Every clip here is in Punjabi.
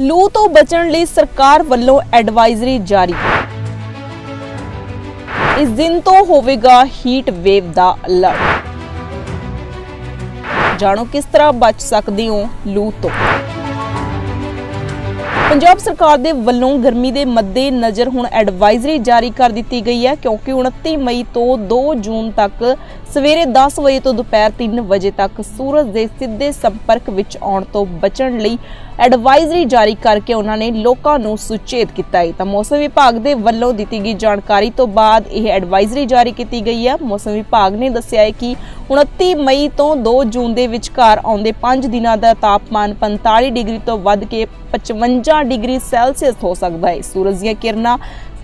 ਲੂ ਤੋਂ ਬਚਣ ਲਈ ਸਰਕਾਰ ਵੱਲੋਂ ਐਡਵਾਈਜ਼ਰੀ ਜਾਰੀ। ਇਸ ਦਿਨ ਤੋਂ ਹੋਵੇਗਾ ਹੀਟ ਵੇਵ ਦਾ ਅਲਰਟ ਜਾਣੋ ਕਿਸ ਤਰ੍ਹਾਂ ਬਚ ਸਕਦੇ ਹੋ ਲੂ ਤੋਂ। ਪੰਜਾਬ ਸਰਕਾਰ ਦੇ ਵੱਲੋਂ ਗਰਮੀ ਦੇ ਮੱਦੇ ਨਜ਼ਰ ਹੁਣ ਐਡਵਾਈਜ਼ਰੀ ਜਾਰੀ ਕਰ ਦਿੱਤੀ ਗਈ ਹੈ, ਕਿਉਂਕਿ 29 ਮਈ ਤੋਂ 2 ਜੂਨ ਤੱਕ ਸਵੇਰੇ 10 ਵਜੇ ਤੋਂ ਦੁਪਹਿਰ 3 ਵਜੇ ਤੱਕ ਸੂਰਜ ਦੇ ਸਿੱਧੇ ਸੰਪਰਕ ਵਿੱਚ ਆਉਣ ਤੋਂ ਬਚਣ ਲਈ ਐਡਵਾਈਜ਼ਰੀ ਜਾਰੀ ਕਰਕੇ ਉਹਨਾਂ ਨੇ ਲੋਕਾਂ ਨੂੰ ਸੁਚੇਤ ਕੀਤਾ ਹੈ। ਤਾਂ ਮੌਸਮ ਵਿਭਾਗ ਦੇ ਵੱਲੋਂ ਦਿੱਤੀ ਗਈ ਜਾਣਕਾਰੀ ਤੋਂ ਬਾਅਦ ਇਹ ਐਡਵਾਈਜ਼ਰੀ ਜਾਰੀ ਕੀਤੀ ਗਈ ਹੈ। ਮੌਸਮ ਵਿਭਾਗ ਨੇ ਦੱਸਿਆ ਹੈ ਕਿ 29 ਮਈ ਤੋਂ 2 ਜੂਨ ਦੇ ਵਿਚਕਾਰ ਆਉਂਦੇ 5 ਦਿਨਾਂ ਦਾ ਤਾਪਮਾਨ 45 ਡਿਗਰੀ ਤੋਂ ਵੱਧ ਕੇ 55 ਡਿਗਰੀ ਸੈਲਸੀਅਸ ਹੋ ਸਕਦਾ ਹੈ। ਸੂਰਜ ਦੀਆਂ ਕਿਰਨਾਂ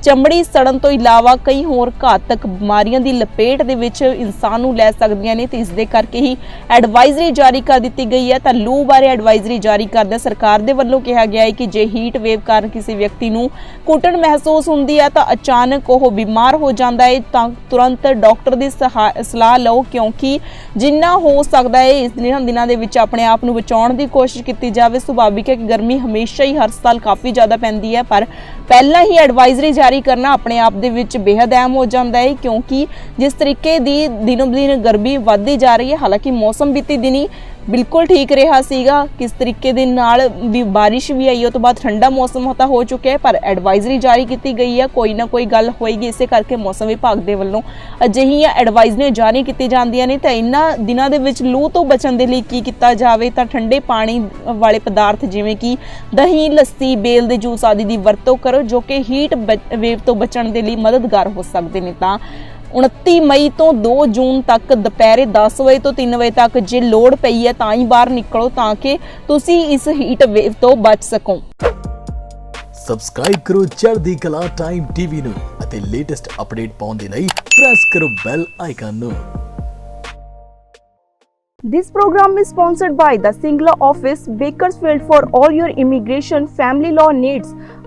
ਚਮੜੀ ਸੜਨ ਤੋਂ ਇਲਾਵਾ ਕਈ ਹੋਰ ਘਾਤਕ ਬਿਮਾਰੀਆਂ ਦੀ ਲਪੇਟ ਦੇ ਵਿੱਚ ਇਨਸਾਨ ਨੂੰ ਲੈ ਸਕਦੀਆਂ ਨੇ ਤੇ ਇਸ ਦੇ ਕਰਕੇ ਹੀ ਐਡਵਾਈਜ਼ਰੀ ਜਾਰੀ ਕਰ ਦਿੱਤੀ ਗਈ ਹੈ। ਤਾਂ ਲੂ ਬਾਰੇ ਐਡਵਾਈਜ਼ਰੀ ਜਾਰੀ ਕਰਦਿਆਂ ਸਰਕਾਰ ਦੇ ਵੱਲੋਂ ਕਿਹਾ ਗਿਆ ਹੈ ਕਿ ਜੇ ਹੀਟ ਵੇਵ ਕਾਰਨ ਕਿਸੇ ਵਿਅਕਤੀ ਨੂੰ ਕੁੱਟਣ ਮਹਿਸੂਸ ਹੁੰਦੀ ਹੈ ਤਾਂ ਅਚਾਨਕ ਉਹ ਬਿਮਾਰ ਹੋ ਜਾਂਦਾ ਹੈ ਤਾਂ ਤੁਰੰਤ ਡਾਕਟਰ ਦੀ ਸਹਾ- ਸਲਾਹ ਲਓ, ਕਿਉਂਕਿ ਜਿੰਨਾ ਹੋ ਸਕਦਾ ਹੈ ਇਸ ਦਿਨਾਂ ਦਿਨਾਂ ਦੇ ਵਿੱਚ ਆਪਣੇ ਆਪ ਨੂੰ ਬਚਾਉਣ ਦੀ ਕੋਸ਼ਿਸ਼ ਕੀਤੀ ਜਾਵੇ। ਸੁਭਾਵਿਕ ਹੈ ਕਿ ਗਰਮੀ ਹਮੇਸ਼ਾ ਹੀ ਹਰ ਸਾਲ ਕਾਫੀ ਜ਼ਿਆਦਾ ਪੈਂਦੀ ਹੈ, ਪਰ ਪਹਿਲਾਂ ਹੀ ਐਡਵਾਈਜ਼ਰੀ ਜਾਰੀ ਕਰਨਾ ਆਪਣੇ ਆਪ ਦੇ ਵਿੱਚ ਬੇहद ਅਹਿਮ ਹੋ ਜਾਂਦਾ ਹੈ, ਕਿਉਂਕਿ ਜਿਸ ਤਰੀਕੇ ਦੀ ਦਿਨੋ ਦਿਨ ਗਰਮੀ ਵੱਧਦੀ ਜਾ ਰਹੀ ਹੈ, ਹਾਲਾਂਕਿ ਮੌਸਮ ਬੀਤੀ ਦਿਨੀ ਬਿਲਕੁਲ ਠੀਕ ਰਿਹਾ ਸੀਗਾ। ਕਿਸ ਤਰੀਕੇ ਦੇ ਨਾਲ ਵੀ ਬਾਰਿਸ਼ ਵੀ ਆਈ, ਉਹ ਤੋਂ ਬਾਅਦ ਠੰਡਾ ਮੌਸਮ ਤਾਂ ਹੋ ਚੁੱਕਿਆ ਹੈ, ਪਰ ਐਡਵਾਈਜ਼ਰੀ ਜਾਰੀ ਕੀਤੀ ਗਈ ਹੈ। ਕੋਈ ਨਾ ਕੋਈ ਗੱਲ ਹੋਏਗੀ, ਇਸੇ ਕਰਕੇ ਮੌਸਮ ਵਿਭਾਗ ਦੇ ਵੱਲੋਂ ਅਜਿਹੀਆਂ ਐਡਵਾਈਜ਼ਰੀਆਂ ਜਾਰੀ ਕੀਤੀ ਜਾਂਦੀਆਂ ਨੇ। ਤਾਂ ਇਹਨਾਂ ਦਿਨਾਂ ਦੇ ਵਿੱਚ ਲੂ ਤੋਂ ਬਚਣ ਦੇ ਲਈ ਕੀ ਕੀਤਾ ਜਾਵੇ, ਤਾਂ ਠੰਡੇ ਪਾਣੀ ਵਾਲੇ ਪਦਾਰਥ ਜਿਵੇਂ ਕਿ ਦਹੀਂ, ਲੱਸੀ, ਬੇਲ ਦੇ ਜੂਸ ਆਦਿ ਦੀ ਵਰਤੋਂ ਕਰੋ, ਜੋ ਕਿ ਹੀਟ ਵੇਵ ਤੋਂ ਬਚਣ ਦੇ ਲਈ ਮਦਦਗਾਰ ਹੋ ਸਕਦੇ ਨੇ। ਤਾਂ 29 ਮਈ ਤੋਂ 2 ਜੂਨ ਤੱਕ ਦੁਪਹਿਰੇ 10 ਵਜੇ ਤੋਂ 3 ਵਜੇ ਤੱਕ ਜੇ ਲੋੜ ਪਈ ਹੈ ਤਾਂ ਹੀ ਬਾਹਰ ਨਿਕਲੋ ਤਾਂ ਕਿ ਤੁਸੀਂ ਇਸ ਹੀਟ ਵੇਵ ਤੋਂ ਬਚ ਸਕੋ ਸਬਸਕ੍ਰਾਈਬ ਕਰੋ ਚੜ੍ਹਦੀ ਕਲਾ ਟਾਈਮ ਟੀਵੀ ਨੂੰ ਅਤੇ ਲੇਟੈਸਟ ਅਪਡੇਟ ਪਾਉਣ ਦੇ ਲਈ ਪ੍ਰੈਸ ਕਰੋ ਬੈਲ ਆਈਕਨ ਨੂੰ This program is sponsored by the Singla Office, Bakersfield for all your immigration family law needs.